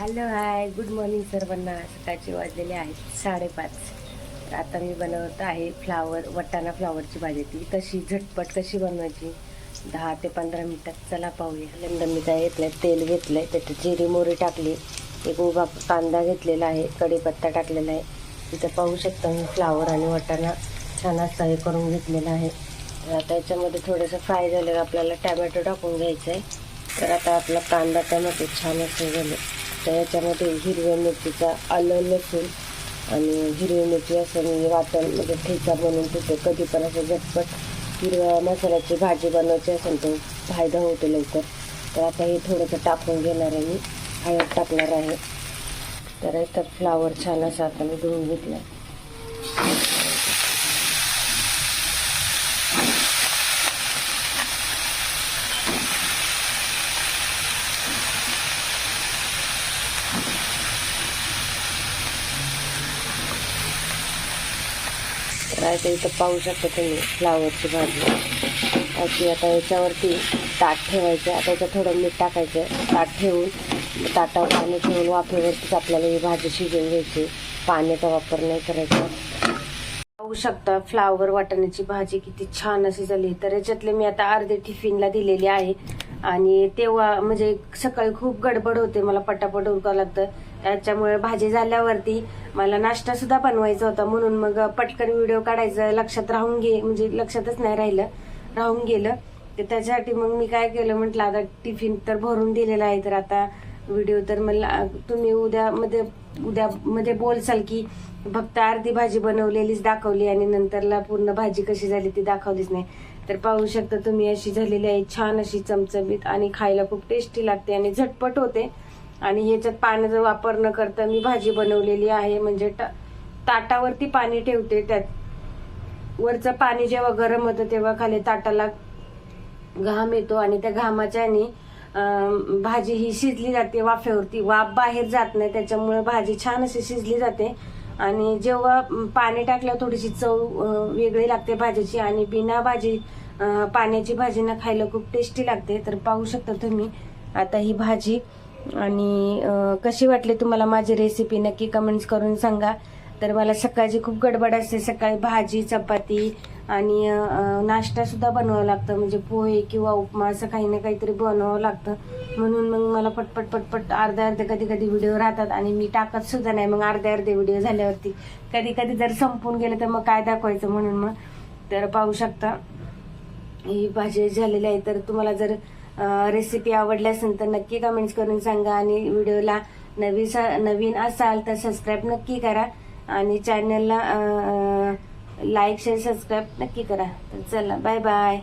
Hello hi. Good morning सर्वांना. सकाळचे वाजलेले आहेत साडेपाच. तर आता मी बनवत आहे फ्लावर वटाणा फ्लावरची भाजी ती. कशी झटपट कशी बनवायची? दहा ते पंधरा मिनटात चला पाहूया. लंडन मी काय घेतलं तेल आहे त्याची जिरी मोरी टाकली. एक उभा कांदा घेतलेला आहे. कढीपत्ता टाकलेला आहे. तिथं पाहू शकता मी फ्लावर आणि वटाणा छान असं हे करून घेतलेला आहे. आता याच्यामध्ये थोडंसं फ्राय झालेलं आपल्याला टॅमॅटो टाकून घ्यायचं आहे तर आता आपला कांदा टॅमॅटो छान असं झालं. तर याच्यामध्ये हिरव्या मिरचीचा आलं लसूण आणि हिरवी मिरची असं मी वाटण म्हणजे ठेचा बनवून ठेवते. कधी पण असं झटपट हिरव्या मसाल्याची भाजी बनवायची असेल तर फायदा होतो लवकर. तर आता हे थोडंसं टाकून घेणार आहे मी. हळद टाकणार आहे. तर इथं फ्लावर छान असं आता मी धुवून घेतला तर आता इथं पाहू शकता तुम्ही फ्लावरची भाजी. अशी आता याच्यावरती ताट ठेवायचं आता याच्यात थोडं मीठ टाकायचं. ताट ठेवून ताटावर पाणी ठेवून वाफेवरतीच आपल्याला ही भाजी शिजवून घ्यायची. पाण्याचा वापर नाही करायचा. पाहू शकता फ्लावर वाटाण्याची भाजी किती छान अशी झाली. तर याच्यातले मी आता अर्धे टिफिनला दिलेली आहे. आणि तेव्हा म्हणजे सकाळी खूप गडबड होते मला पटापट उरकावं लागतं. त्याच्यामुळे भाजी झाल्यावरती मला नाश्ता सुद्धा बनवायचा होता. म्हणून मग पटकन व्हिडिओ काढायचा लक्षात राहून घे म्हणजे लक्षातच नाही राहिलं राहून गेलं. तर त्याच्यासाठी मग मी काय केलं म्हटलं आता टिफिन तर भरून दिलेला आहे तर आता व्हिडिओ तर मला तुम्ही उद्या मध्ये उद्या मध्ये बोलसाल की फक्त अर्धी भाजी बनवलेलीच दाखवली आणि नंतरला पूर्ण भाजी कशी झाली ती दाखवलीच नाही. तर पाहू शकता तुम्ही अशी झालेली आहे छान अशी चमचमीत आणि खायला खूप टेस्टी लागते आणि झटपट होते. आणि ह्याच्यात पाण्याचा वापर न करता मी भाजी बनवलेली आहे म्हणजे ताटावरती पाणी ठेवते त्यात. वरचं पाणी जेव्हा गरम होतं तेव्हा खाली ताटाला घाम येतो आणि त्या घामाच्या आणि भाजी ही शिजली जाते वाफेवरती. वाफ बाहेर जात नाही त्याच्यामुळे भाजी छान अशी शिजली जाते. आणि जेव्हा पाणी टाकल्यावर थोडीशी चव वेगळी लागते भाजीची. आणि बिना भाजी पाण्याची भाजी ना खायला खूप टेस्टी लागते. तर पाहू शकता तुम्ही आता ही भाजी. आणि कशी वाटली तुम्हाला माझी रेसिपी नक्की कमेंट्स करून सांगा. तर मला सकाळची खूप गडबड असते. सकाळी भाजी चपाती आणि नाश्तासुद्धा नाश्ता सुद्धा बनवावं लागतं. म्हणजे पोहे किंवा उपमा असं काही ना काहीतरी बनवावं लागतं. म्हणून मग मला पटपट पटपट अर्धे अर्धे कधी कधी व्हिडिओ राहतात आणि मी टाकत सुद्धा नाही. मग अर्धे अर्धे व्हिडिओ झाल्यावरती कधी कधी जर संपून गेलं तर मग काय दाखवायचं म्हणून मग? तर पाहू शकता. ही भाजी झालेली आहे. तर तुम्हाला जर रेसिपी आवडली असेल तर नक्की कमेंट्स करून सांगा आणि व्हिडिओला नवी नवीन असाल तर सबस्क्राईब नक्की करा. आणि चॅनलला लाईक शेअर सबस्क्राईब नक्की करा. तर चला बाय बाय